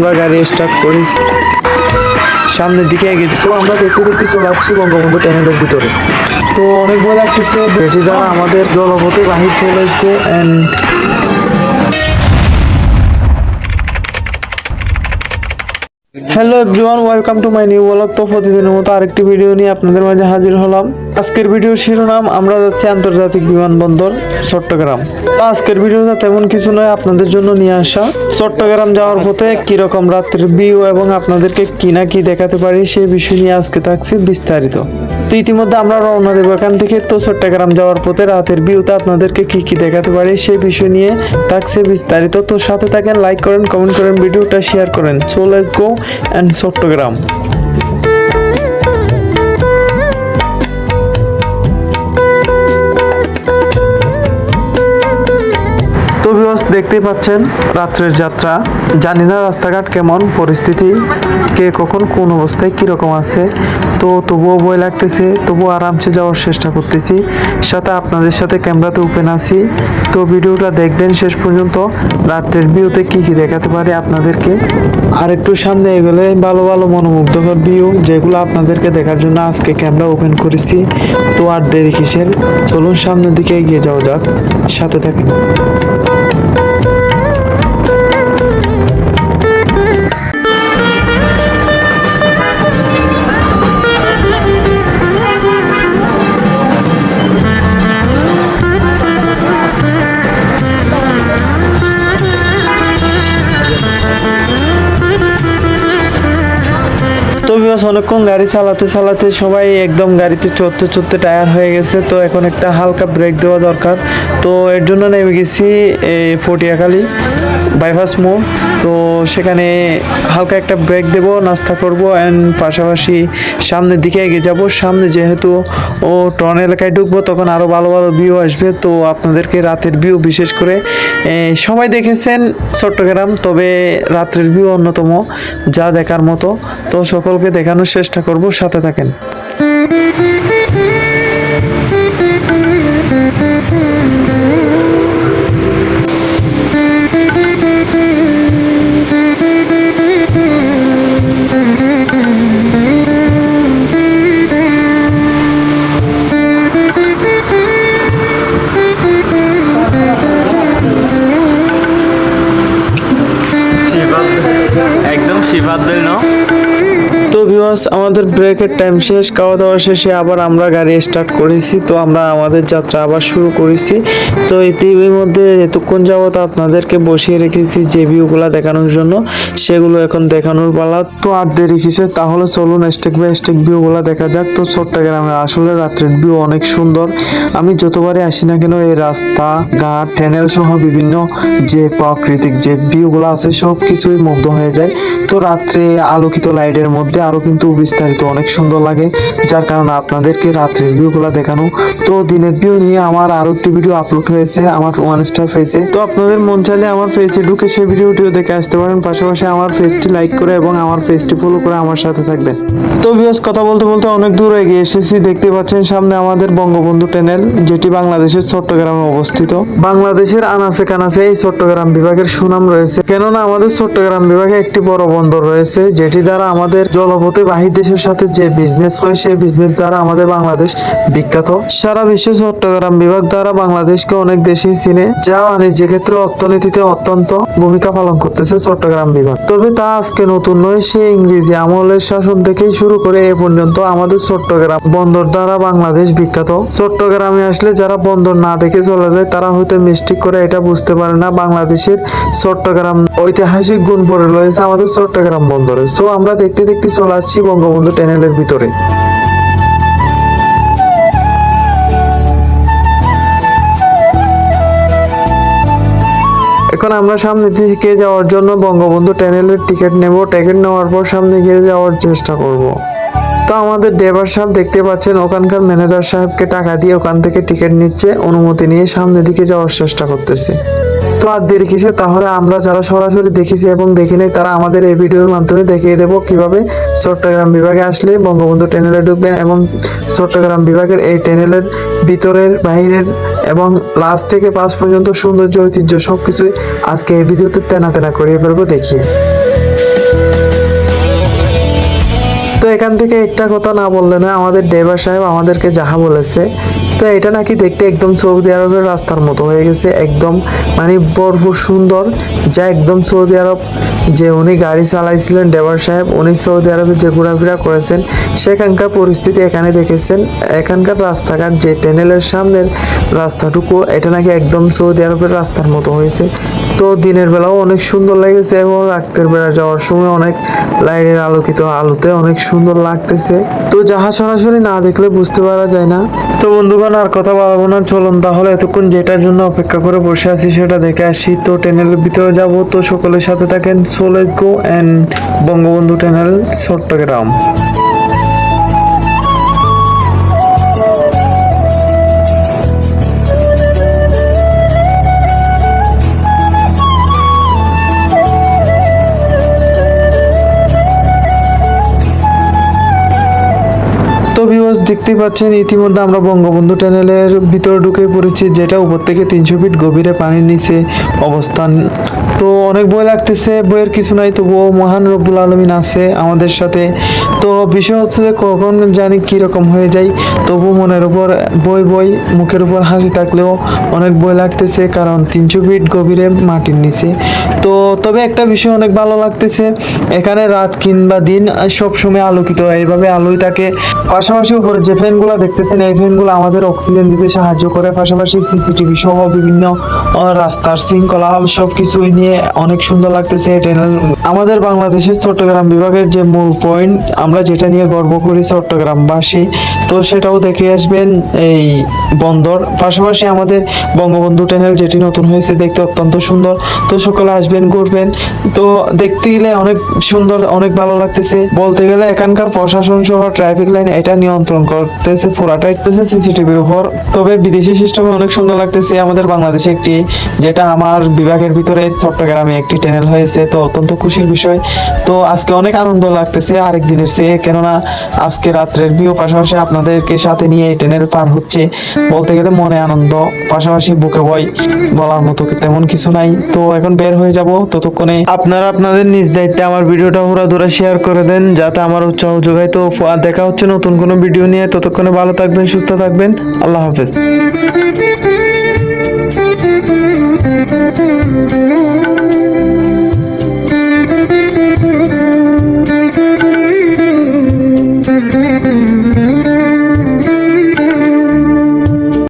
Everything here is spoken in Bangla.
আমরা গাড়ি স্টার্ট করেছি। সামনের দিকে এগিয়ে তো আমরা দেখতে দেখতে চলে আসছি বঙ্গবন্ধু ট্যানেলের ভিতরে। তো অনেক বড় লাগতেছে। বেটি দ্বারা আমাদের জলপথে বাহির চলে আসবে and hello everyone welcome to my new blog তো প্রতিদিনের মতো আরেকটি ভিডিও নিয়ে আপনাদের মাঝে হাজির হলাম। আজকের ভিডিও শিরোনাম, আমরা যাচ্ছি আন্তর্জাতিক বিমানবন্দর চট্টগ্রাম। আজকের ভিডিওটা তেমন কিছু নয়, আপনাদের জন্য নিয়ে আসা। চট্টগ্রাম যাওয়ার পথে কীরকম রাত্রের ভিউ এবং আপনাদেরকে কি না কি দেখাতে পারি, সেই বিষয় নিয়ে আজকে থাকছি বিস্তারিত। তো ইতিমধ্যে আমরা রওনা দেবো এখান থেকে। তো চট্টগ্রাম যাওয়ার পথে রাতের ভিউতে আপনাদেরকে কি কি দেখাতে পারি সেই বিষয় নিয়ে থাকছে বিস্তারিত। তো সাথে থাকেন লাইক করেন কমেন্ট করেন, ভিডিওটা শেয়ার করেন। So let's go and Chattogram. Viewers দেখতেই পাচ্ছেন রাত্রের যাত্রা। জানি না রাস্তাঘাট কেমন, পরিস্থিতি, কে কখন কোন অবস্থায় কীরকম আছে। তো তবুও ভয় লাগতেছে, তবুও আরামসে যাওয়ার চেষ্টা করতেছি। সাথে আপনাদের সাথে ক্যামেরাতে ওপেন আছি। তো ভিডিওটা দেখবেন শেষ পর্যন্ত। রাত্রের ভিউতে কি কি দেখাতে পারে আপনাদেরকে? আর একটু সামনে এগোলে ভালো ভালো মনোমুগ্ধকর ভিউ, যেগুলো আপনাদেরকে দেখার জন্য আজকে ক্যামেরা ওপেন করেছি। তো আর দেরি কিসের? চলুন সামনের দিকে এগিয়ে যাওয়া যাক। সাথে থাকেন। তো বিবাস অনেকক্ষণ গাড়ি চালাতে চালাতে সবাই একদম গাড়িতে চড়তে চড়তে টায়ার হয়ে গেছে। তো এখন একটা হালকা ব্রেক দেওয়া দরকার। তো এর জন্য নেমে গেছি এই ফটিয়াখালী বাইপাস মোড় তো সেখানে হালকা একটা ব্রেক দেব, নাস্তা করব অ্যান্ড পাশাপাশি সামনের দিকে এগিয়ে যাব। সামনে যেহেতু ও টন এলাকায় ঢুকবো, তখন আরও ভালো ভালো ভিউ আসবে। তো আপনাদেরকে রাতের ভিউ বিশেষ করে সবাই দেখেছেন চট্টগ্রাম, তবে রাত্রের ভিউ অন্যতম, যা দেখার মতো। তো সকলকে দেখানোর চেষ্টা করব, সাথে থাকেন। শিফাত দিল তো ভিউয়ার্স, আমাদের ব্রেকের টাইম শেষ খাওয়া দাওয়া শেষে আবার আমরা গাড়ি স্টার্ট করেছি, তো আমরা আমাদের যাত্রা আবার শুরু করেছি। তো ইতির মধ্যে এতক্ষণ যাবত আপনাদেরকে বসিয়ে রেখেছি যে ভিউগুলো দেখানোর জন্য, সেগুলো এখন দেখানোর পালা। তো আর দেরি কিসে তাহলে চলুন স্টেক বাই স্টেক ভিউগুলো দেখা যাক। তো চট্টগ্রামে আসলে রাত্রের ভিউ অনেক সুন্দর। আমি যতবারই আসি না কেন, এই রাস্তা, ঘাট ট্যানেল সহ বিভিন্ন যে প্রাকৃতিক যে ভিউগুলো আছে সব কিছুই মুগ্ধ হয়ে যায়। তো রাত্রে আলোকিত লাইটের মধ্যে আরও কিন্তু বিস্তারিত অনেক সুন্দর লাগে, যার কারণে আপনাদেরকে রাত্রের ভিউগুলো দেখানো। তো দিনের ভিউ নিয়ে আমার আরও একটি ভিডিও আপলোড হয়েছে আমার ওয়ান স্টার ফেসে তো আপনাদের মন চাইলে আমার ফেসে ঢুকে সেই ভিডিওটিও দেখে আসতে পারেন, পাশাপাশি আমার ফেসটি লাইক করে এবং আমার ফেসটি ফলো করে আমার সাথে থাকবেন। তো বিয়স কথা বলতে বলতে অনেক দূর এগিয়ে এসেছি, দেখতে পাচ্ছেন সামনে আমাদের বঙ্গবন্ধু ট্যানেল যেটি বাংলাদেশের চট্টগ্রামে অবস্থিত। বাংলাদেশের আনাচে কানাচে এই চট্টগ্রাম বিভাগের সুনাম রয়েছে। কেননা আমাদের চট্টগ্রাম বিভাগে একটি বড় বন্দর রয়েছে, যেটি দ্বারা আমাদের জলপথে বাহির দেশের সাথে যে বিজনেস হয়, সেই বিজনেস দ্বারা আমাদের বাংলাদেশ বিখ্যাত। সারা বিশ্বে চট্টগ্রাম বিভাগ দ্বারা বাংলাদেশকে অনেক দেশেই চিনে, যা বাণিজ্য ক্ষেত্রে অর্থনীতিতে অত্যন্ত ভূমিকা পালন করতেছে চট্টগ্রাম বিভাগ। তবে তা আজকে নতুন নয় সে ইংরেজি আমলের শাসন থেকেই শুরু করে এ পর্যন্ত আমাদের চট্টগ্রাম বন্দর দ্বারা বাংলাদেশ বিখ্যাত। চট্টগ্রামে আসলে যারা বন্দর না দেখে চলে যায়, তারা হয়তো মিস্টেক করে এটা বুঝতে পারে না, বাংলাদেশের চট্টগ্রাম ঐতিহাসিক গুণ পড়ে রয়েছে আমাদের চট্টগ্রাম বন্দরে। তো আমরা দেখতে দেখতে চলে আসছি বঙ্গবন্ধু ট্যানেলের ভিতরে। এখন আমরা সামনে দিকে যাওয়ার জন্য বঙ্গবন্ধু ট্যানেলের টিকিট নেব। টিকিট নেওয়ার পর সামনে গিয়ে যাওয়ার চেষ্টা করব। তো আমাদের ড্রাইভার সাহেব দেখতে পাচ্ছেন, ওখানকার ম্যানেজার সাহেবকে টাকা দিয়ে ওখান থেকে টিকিট নিচ্ছে। অনুমতি নিয়ে সামনের দিকে যাওয়ার চেষ্টা করতেছে। তো আর দেরি কিসে তাহলে আমরা যারা সরাসরি দেখেছি এবং দেখি নাই, তারা আমাদের এই ভিডিওর মাধ্যমে দেখিয়ে দেবো কীভাবে চট্টগ্রাম বিভাগে আসলে বঙ্গবন্ধু ট্যানেলে ঢুকবেন এবং চট্টগ্রাম বিভাগের এই ট্যানেলের ভিতরের, বাহিরের এবং লাস্ট থেকে পাঁচ পর্যন্ত সৌন্দর্য, ঐতিহ্য সব কিছুই আজকে এই ভিডিওতে তেনা তেনা করিয়ে ফেলব, দেখিয়ে। তো এখান থেকে একটা কথা না বললে না আমাদের ড্রাইভার সাহেব আমাদেরকে যাহা বলেছে, তো এটা নাকি দেখতে একদম সৌদি আরবের রাস্তার মতো হয়ে গেছে, একদম মানে ভরপুর সুন্দর, যা একদম সৌদি আরব যে উনি গাড়ি চালাইছিলেন, ড্রাইভার সাহেব, উনি সৌদি আরবে যে ঘোরাফেরা করেছেন, সেখানকার পরিস্থিতি এখানে দেখেছেন, এখানকার রাস্তাঘাট যে টানেলের সামনের রাস্তাটুকু, এটা নাকি একদম সৌদি আরবের রাস্তার মতো হয়েছে, তো দিনের বেলাও অনেক সুন্দর লেগেছে এবং রাত্রের বেলা যাওয়ার সময় অনেক লাইটের আলোকিত আলোতে অনেক সুন্দর লাগতেছে। তো যাহা সরাসরি না দেখলে বুঝতে পারা যায় না। তো বন্ধুগণ, আর কথা বলব না, চলুন তাহলে এতক্ষণ যেটার জন্য অপেক্ষা করে বসে আছি সেটা দেখে আসি। তো টেনেলের ভিতরে যাব, তো সকলের সাথে থাকেন so let's go and Bangabandhu tunnel Chattogram তো ভিউয়ার্স দেখতেই পাচ্ছেন, ইতিমধ্যে আমরা বঙ্গবন্ধু টানেলের ভিতরে ঢুকে পড়েছি, যেটা উপর থেকে তিনশো ফিট গভীরে পানির নিচে অবস্থান। তো অনেক ভয় লাগতেছে বইয়ের কিছু নাই, তবুও মহান রব্বুল আলমিন আছে আমাদের সাথে। তো বিষয় হচ্ছে যে কখন জানি কীরকম হয়ে যায়, তবু মনের উপর বই বই মুখের উপর হাসি থাকলেও অনেক ভয় লাগতেছে, কারণ তিনশো ফিট গভীরে মাটির নিচে। তো তবে একটা বিষয় অনেক ভালো লাগতেছে, এখানে রাত কিংবা দিন সবসময় আলোকিত এইভাবে আলোই থাকে। পাশাপাশি উপরে যে ফ্যানগুলো দেখতেছেন, এই ফ্যানগুলো আমাদের অক্সিজেন দিতে সাহায্য করে। পাশাপাশি সিসিটিভি সহ বিভিন্ন রাস্তার শৃঙ্খলা সব কিছুই নিয়ে অনেক সুন্দর লাগতেছে টানেল আমাদের বাংলাদেশের চট্টগ্রাম বিভাগের যে মূল পয়েন্ট আমরা যেটা নিয়ে গর্ব করি চট্টগ্রামবাসী, তো সেটাও দেখে আসবেন এই বন্দর। পাশাপাশি আমাদের বঙ্গবন্ধু টানেল যেটি নতুন হয়েছে, দেখতে অত্যন্ত সুন্দর। তো সকলে আসবেন, ঘুরবেন। তো দেখতে গেলে অনেক সুন্দর, অনেক ভালো লাগতেছে। বলতে গেলে এখানকার প্রশাসন সহ ট্রাফিক লাইন এটা নিয়ন্ত্রণ করতেছে, পুরাটা ইতেছে সিসিটিভির উপর। তবে বিদেশি সিস্টেম অনেক সুন্দর লাগতেছে। আমাদের বাংলাদেশে একটি, যেটা আমার বিভাগের ভিতরে চট্টগ্রামে একটি চ্যানেল হয়েছে, তো অত্যন্ত খুশির বিষয়। তো আজকে অনেক আনন্দ লাগতেছে আরেক দিনের চেয়ে, কেননা আজকে রাত্রের ভিউ পাশাপাশি আপনাদেরকে সাথে নিয়ে এই ট্রেনের পার হচ্ছে। বলতে গেলে মনে আনন্দ, পাশাপাশি বুকে ভয় বলার মতো তেমন কিছু নাই। তো এখন বের হয়ে যাব। ততক্ষণে আপনারা আপনাদের নিজ দায়িত্বে আমার ভিডিওটা ঘোরা ধরে শেয়ার করে দেন, যাতে আমার উৎসাহ যোগায়। তো দেখা হচ্ছে নতুন কোনো ভিডিও নিয়ে। ততক্ষণে ভালো থাকবেন, সুস্থ থাকবেন। আল্লাহ হাফেজ।